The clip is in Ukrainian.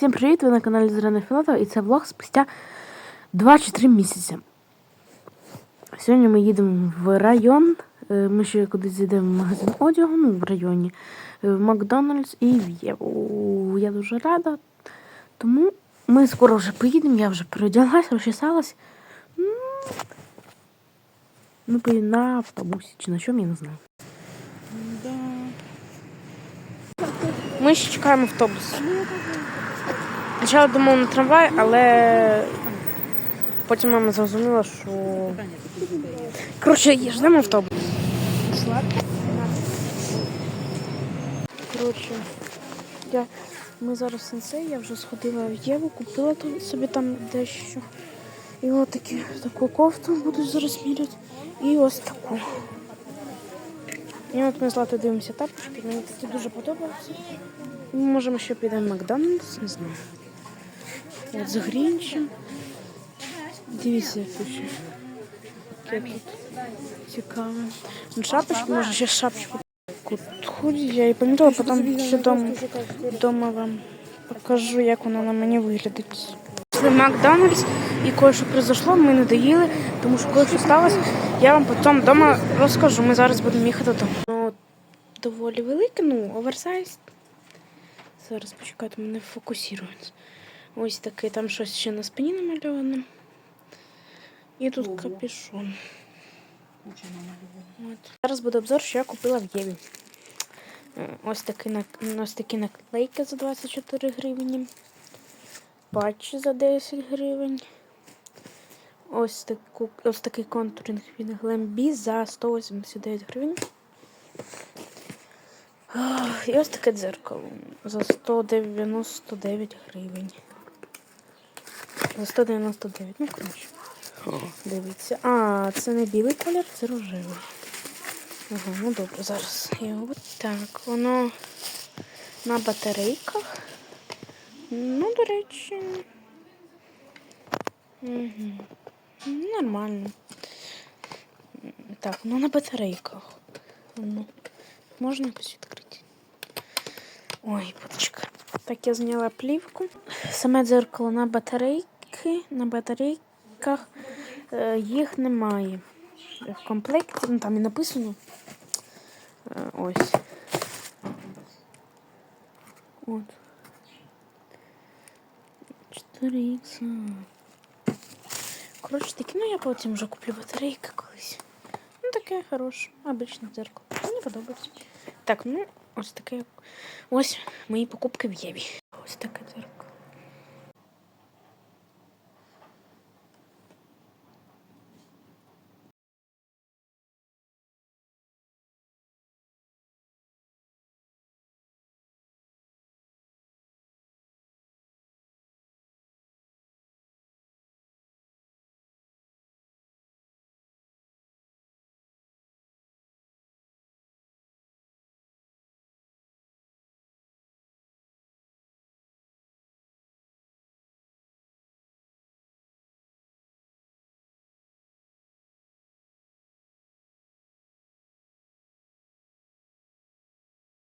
Всім привіт! Ви на каналі Зелена Філатова і це влог спустя 2 чи 3 місяці. Сьогодні ми їдемо в район. Е, Ми ще кудись зайдемо в магазин одягу, ну, в районі, е, в Макдональдс і в Єву. Я дуже рада. Тому ми скоро вже поїдемо, я вже переодяглась, розчесалась. Ми поїдемо на автобусі чи на чому, я не знаю. Ми ще чекаємо автобус. Спочатку думав на трамвай, але потім мама зрозуміла, що. Коротше, є, ждемо автобус. Коротше, я... ми зараз в сенсей, я вже сходила в Єву, купила собі там дещо. І от такі, таку кофту буду зараз міряти. І ось таку. І от ми з Латою дивимося тапочки, мені такі дуже подобаються. Ми можемо ще підемо в Макдональдс, не знаю. От з Грінчем. Дивіться, як тут ще. Яке тут цікаве. Ну, шапочку, може ще шапочку. Худі, я її помітила, потім ще дома, вам покажу, як вона на мені виглядить. В Макдональдс і кое-що произошло, ми не доїли, тому що кое-що сталося, я вам потім вдома розкажу. Ми зараз будемо їхати додому. Ну, доволі велике, ну, оверсайз. Зараз почекайте, мене фокусується. Ось такий, там щось ще на спині намальоване. І тут капюшон. От. Зараз буде обзор, що я купила в Єві. Е, Ось такі, ось такі наклейки за 24 гривні. Патчі за 10 гривень. Ось, таку, ось такий контуринг від Глембі за 189 гривень. І ось таке дзеркало за 199 гривень. За 199, ну коротше. Дивіться. А, це не білий колір, це рожевий. Ага, ну добре, зараз його. Так, воно на батарейках. Ну, до речі. Угу. Нормально. Так, ну на батарейках. Ну, можна якось відкрити. Ой, поточка. Так, я зняла плівку. Саме дзеркало на батарейки. На батарейках е, їх немає. В комплекті, ну там і написано. Е, ось. От. 4 х Коротше, такі, ну я потім вже куплю батарейки колись. Ну, таке хороше, обичне дзеркало. Мені подобається. Так, ну, ось таке. Ось мої покупки в Єві. Ось таке дзеркало.